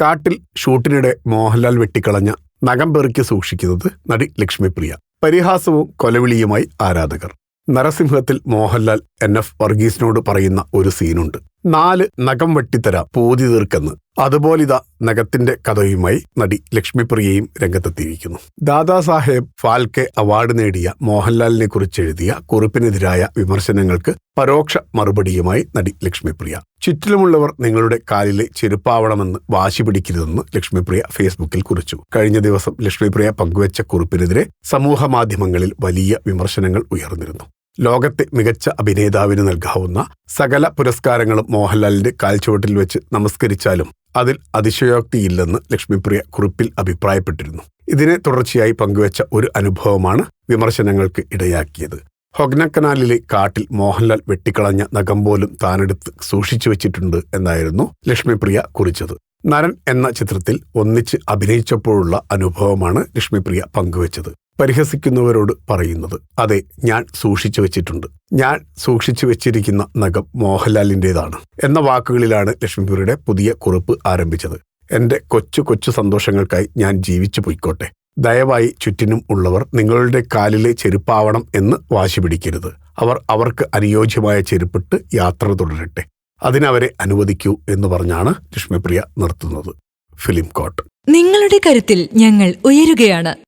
കാട്ടിൽ ഷൂട്ടിനിടെ മോഹൻലാൽ വെട്ടിക്കളഞ്ഞ നഖം പെറുക്കി സൂക്ഷിക്കുന്നത് നടി ലക്ഷ്മിപ്രിയ. പരിഹാസവും കൊലവിളിയുമായി ആരാധകർ. നരസിംഹത്തിൽ മോഹൻലാൽ എൻ എഫ് വർഗീസിനോട് പറയുന്ന ഒരു സീനുണ്ട്. നാല് നഖം വെട്ടിത്തര പൂതി തീർക്കെന്ന്. അതുപോലിതാ നഖത്തിന്റെ കഥയുമായി നടി ലക്ഷ്മിപ്രിയയും രംഗത്തെത്തിയിരിക്കുന്നു. ദാദാസാഹേബ് ഫാൽക്കെ അവാർഡ് നേടിയ മോഹൻലാലിനെ കുറിച്ച് എഴുതിയ കുറിപ്പിനെതിരായ വിമർശനങ്ങൾക്ക് പരോക്ഷ മറുപടിയുമായി നടി ലക്ഷ്മിപ്രിയ. ചുറ്റിലുമുള്ളവർ നിങ്ങളുടെ കാലിലെ ചെരുപ്പാവണമെന്ന് വാശി പിടിക്കരുതെന്ന് ലക്ഷ്മിപ്രിയ ഫേസ്ബുക്കിൽ കുറിച്ചു. കഴിഞ്ഞ ദിവസം ലക്ഷ്മിപ്രിയ പങ്കുവച്ച കുറിപ്പിനെതിരെ സമൂഹ മാധ്യമങ്ങളിൽ വലിയ വിമർശനങ്ങൾ ഉയർന്നിരുന്നു. ലോകത്തെ മികച്ച അഭിനേതാവിന് നൽകാവുന്ന സകല പുരസ്കാരങ്ങളും മോഹൻലാലിന്റെ കാൽച്ചുവട്ടിൽ വെച്ച് നമസ്കരിച്ചാലും അതിൽ അതിശയോക്തിയില്ലെന്ന് ലക്ഷ്മിപ്രിയ കുറിപ്പിൽ അഭിപ്രായപ്പെട്ടിരുന്നു. ഇതിനെ തുടർച്ചയായി പങ്കുവച്ച ഒരു അനുഭവമാണ് വിമർശനങ്ങൾക്ക് ഇടയാക്കിയത്. ഹൊഗ്നക്കനാലിലെ കാട്ടിൽ മോഹൻലാൽ വെട്ടിക്കളഞ്ഞ നഖം പോലും താനെടുത്ത് സൂക്ഷിച്ചു വെച്ചിട്ടുണ്ട് എന്നായിരുന്നു ലക്ഷ്മിപ്രിയ കുറിച്ചത്. നരൻ എന്ന ചിത്രത്തിൽ ഒന്നിച്ച് അഭിനയിച്ചപ്പോഴുള്ള അനുഭവമാണ് ലക്ഷ്മിപ്രിയ പങ്കുവച്ചത്. പരിഹസിക്കുന്നവരോട് പറയുന്നത്. അതെ ഞാൻ സൂക്ഷിച്ചു വെച്ചിട്ടുണ്ട്. ഞാൻ സൂക്ഷിച്ചു വെച്ചിരിക്കുന്ന നഖം മോഹൻലാലിന്റെതാണ് എന്ന വാക്കുകളിലാണ് ലക്ഷ്മിപുരിയുടെ പുതിയ കുറിപ്പ് ആരംഭിച്ചത്. എന്റെ കൊച്ചു കൊച്ചു സന്തോഷങ്ങൾക്കായി ഞാൻ ജീവിച്ചു പൊയ്ക്കോട്ടെ. ദയവായി ചുറ്റിനും ഉള്ളവർ നിങ്ങളുടെ കാലിലെ ചെരുപ്പാവണം എന്ന് വാശി പിടിക്കരുത്. അവർ അവർക്ക് അനുയോജ്യമായ ചെരുപ്പിട്ട് യാത്ര തുടരട്ടെ. അതിനവരെ അനുവദിക്കൂ എന്ന് പറഞ്ഞാണ് ലക്ഷ്മിപ്രിയ നിർത്തുന്നത്. ഫിലിം കോട്ട്. നിങ്ങളുടെ കരുത്തിൽ ഞങ്ങൾ ഉയരുകയാണ്.